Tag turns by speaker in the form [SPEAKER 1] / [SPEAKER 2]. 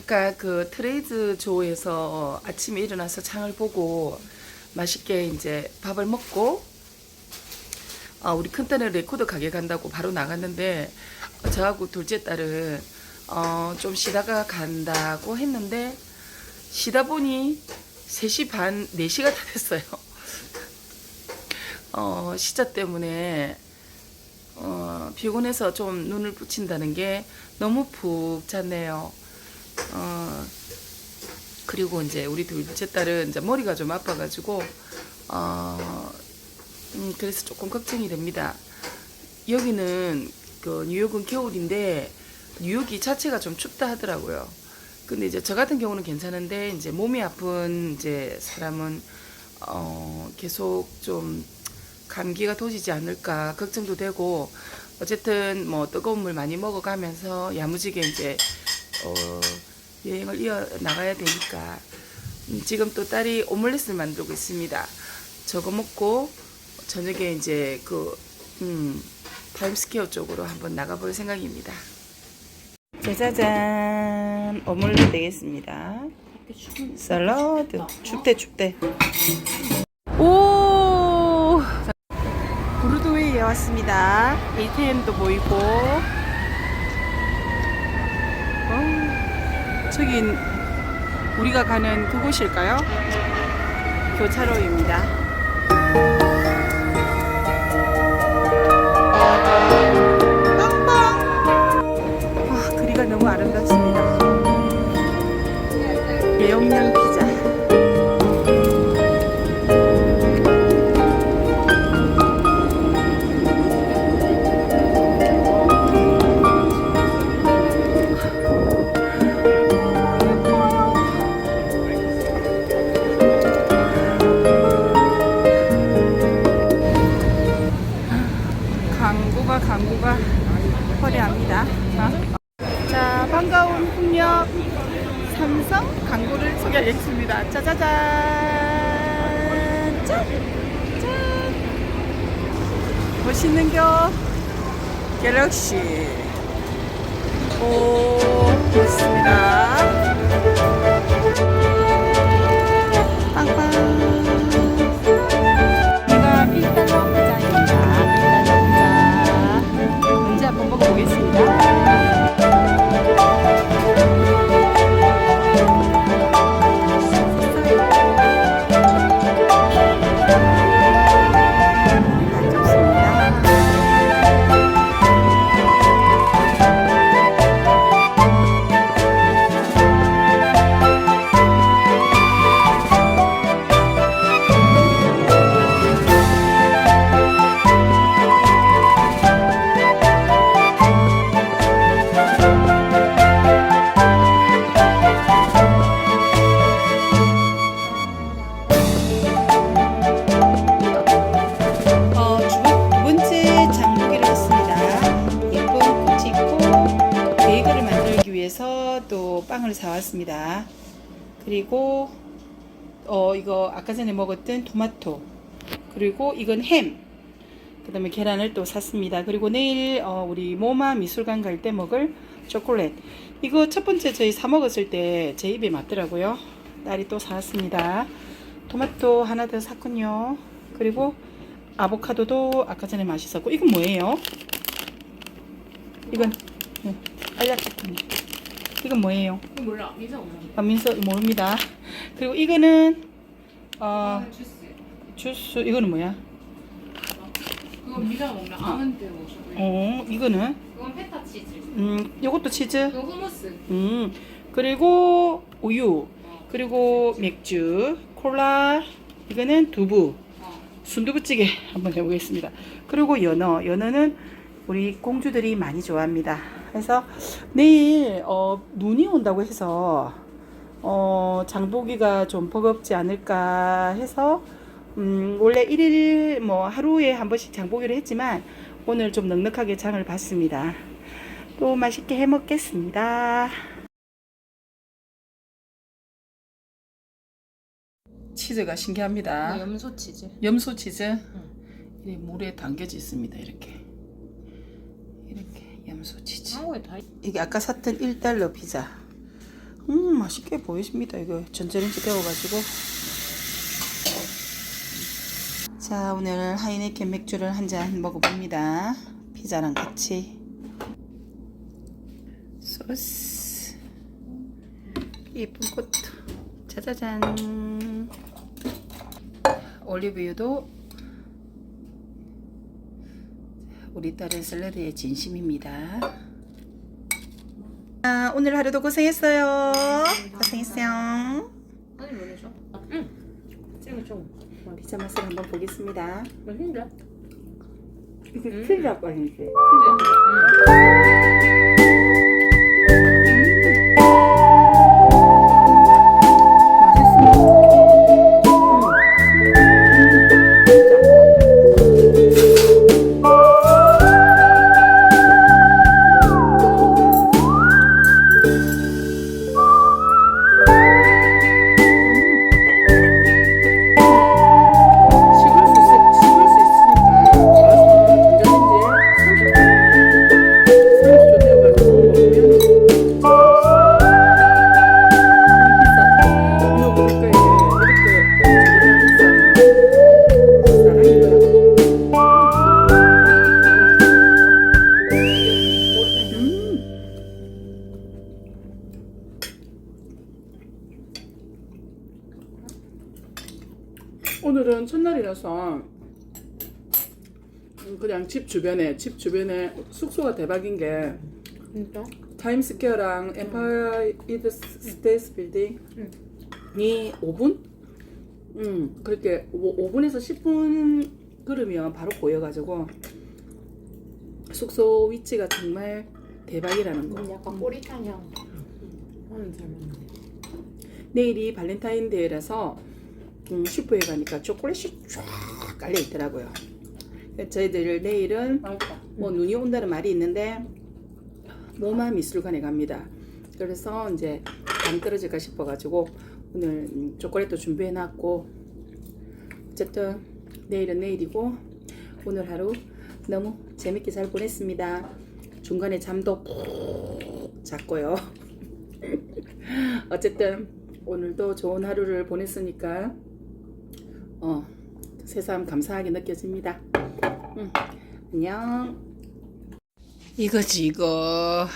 [SPEAKER 1] 아까 그 트레이드 조에서 아침에 일어나서 창을 보고 맛있게 이제 밥을 먹고 어, 우리 큰딸은 레코드 가게 간다고 바로 나갔는데 어, 저하고 둘째 딸은 어, 좀 쉬다가 간다고 했는데 쉬다 보니 3시 반, 4시가 다 됐어요. 어, 시차 때문에 어, 피곤해서 좀 눈을 붙인다는 게 너무 푹 잤네요. 어, 그리고 이제 우리 둘째 딸은 이제 머리가 좀 아파가지고, 어, 음, 그래서 조금 걱정이 됩니다. 여기는 그 뉴욕은 겨울인데 뉴욕이 자체가 좀 춥다 하더라고요. 근데 이제 저 같은 경우는 괜찮은데 이제 몸이 아픈 이제 사람은 어, 계속 좀 감기가 도지지 않을까 걱정도 되고 어쨌든 뭐 뜨거운 물 많이 먹어가면서 야무지게 이제 어, 여행을 이어 나가야 되니까 음, 지금 또 딸이 오믈렛을 만들고 있습니다. 저거 먹고 저녁에 이제 그 음, 타임스퀘어 쪽으로 한번 나가볼 생각입니다. 짜자잔 오믈렛 되겠습니다. 샐러드 춥대 춥대. 오 브루드웨이에 왔습니다. ATM도 보이고. 어, 저기 우리가 가는 그곳일까요? 교차로입니다. 광고가 화려합니다. 어? 자, 반가운 풍력 삼성 광고를 소개하겠습니다. 짜자잔! 짠! 짠! 멋있는 겨? 갤럭시. 오, 멋있습니다. 빵을 사왔습니다. 그리고 어, 이거 아까 전에 먹었던 토마토 그리고 이건 햄 그 다음에 계란을 또 샀습니다. 그리고 내일 어, 우리 모마 미술관 갈 때 먹을 초콜릿 이거 첫 번째 저희 사 먹었을 때 제 입에 맞더라고요. 딸이 또 사왔습니다. 토마토 하나 더 샀군요. 그리고 아보카도도 아까 전에 맛있었고 이건 뭐예요? 이건 네, 알약초코네. 이건 뭐예요?
[SPEAKER 2] 몰라. 미자 없는
[SPEAKER 1] 아, 민서 모릅니다. 그리고 이거는
[SPEAKER 2] 어거 주스.
[SPEAKER 1] 주스. 이거는 뭐야?
[SPEAKER 2] 그건 없는 아몬드 워셔
[SPEAKER 1] 어 이거는?
[SPEAKER 2] 그건 페타 치즈.
[SPEAKER 1] 음 요것도 치즈.
[SPEAKER 2] 그거 후무스.
[SPEAKER 1] 음 그리고 우유. 그리고 맥주. 콜라. 이거는 두부.
[SPEAKER 2] 어.
[SPEAKER 1] 순두부찌개 한번 해보겠습니다. 그리고 연어, 연어는 우리 공주들이 많이 좋아합니다. 그래서 내일 어, 눈이 온다고 해서 어, 장보기가 좀 버겁지 않을까 해서 음, 원래 1일 뭐 하루에 한 번씩 장보기를 했지만 오늘 좀 넉넉하게 장을 봤습니다. 또 맛있게 해 먹겠습니다. 치즈가 신기합니다.
[SPEAKER 2] 염소 치즈
[SPEAKER 1] 염소 치즈 이게 물에 담겨져 있습니다. 이렇게 이렇게 염소 치즈.
[SPEAKER 2] 한국에 다
[SPEAKER 1] 이게 아까 샀던 1달러 피자. 음 맛있게 보이십니다. 이거 전자레인지 데워가지고. 자 오늘 하이네켄 맥주를 한 잔 먹어봅니다. 피자랑 같이. 소스. 이쁜 꽃. 짜자잔. 올리브유도 우리 딸은 샐러드의 진심입니다. 아, 오늘 하루도 고생했어요. 고생했어요.
[SPEAKER 2] 아니 뭐 해줘? 응. 찍어 줘.
[SPEAKER 1] 피자 맛을 한번 보겠습니다.
[SPEAKER 2] 맛있는데?
[SPEAKER 1] 이게 피자 맛이지. 식을 오늘은 첫날이라서 음, 그냥 집 주변에 집 주변에 숙소가 대박인 게
[SPEAKER 2] 진짜?
[SPEAKER 1] 타임스퀘어랑 엠파이어 스테이트 빌딩이 5분? 음 그렇게 5, 분에서 10분 걸으면 바로 보여가지고 숙소 위치가 정말 대박이라는 거.
[SPEAKER 2] 음, 약간 향. 하는 잘.
[SPEAKER 1] 내일이 발렌타인데이라서 음, 슈퍼에 가니까 초콜릿이 쫙 깔려 있더라고요. 저희들 내일은
[SPEAKER 2] 맛있다.
[SPEAKER 1] 뭐 눈이 온다는 말이 있는데 모마 미술관에 갑니다. 그래서 이제 당 떨어질까 싶어가지고 오늘 음, 초콜릿도 준비해놨고 어쨌든 내일은 내일이고 오늘 하루 너무 재밌게 잘 보냈습니다. 중간에 잠도 푹 잤고요. 어쨌든 오늘도 좋은 하루를 보냈으니까 어 새삼 감사하게 느껴집니다. 응. 안녕. 이거지 이거